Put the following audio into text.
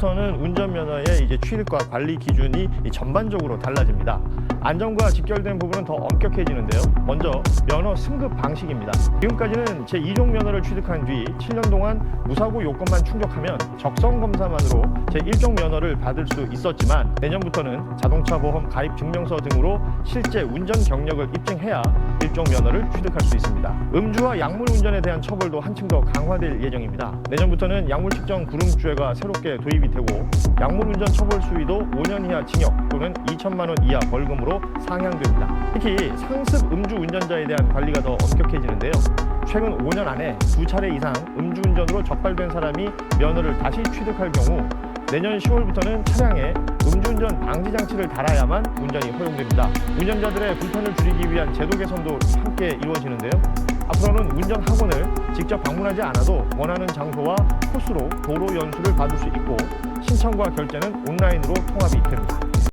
내년부터는 운전면허의 이제 취득과 관리 기준이 이 전반적으로 달라집니다. 안전과 직결된 부분은 더 엄격해지는데요. 먼저 면허 승급 방식입니다. 지금까지는 제2종 면허를 취득한 뒤 7년 동안 무사고 요건만 충족하면 적성 검사만으로 제1종 면허를 받을 수 있었지만 내년부터는 자동차 보험 가입 증명서 등으로 실제 운전 경력을 입증해야 1종 면허를 취득할 수 있습니다. 음주와 약물 운전에 대한 처벌도 한층 더 강화될 예정입니다. 내년부터는 약물 측정 구름죄가 새롭게 도입이 되고 약물 운전 처벌 수위도 5년 이하 징역 또는 2천만 원 이하 벌금 으로 상향됩니다. 특히 상습 음주 운전자에 대한 관리가 더 엄격해지는데요. 최근 5년 안에 두 차례 이상 음주운전으로 적발된 사람이 면허를 다시 취득할 경우 내년 10월부터는 차량에 음주운전 방지 장치를 달아야만 운전이 허용됩니다. 운전자들의 불편을 줄이기 위한 제도 개선도 함께 이루어지는데요. 앞으로는 운전 학원을 직접 방문하지 않아도 원하는 장소와 코스로 도로 연수를 받을 수 있고 신청과 결제는 온라인으로 통합이 됩니다.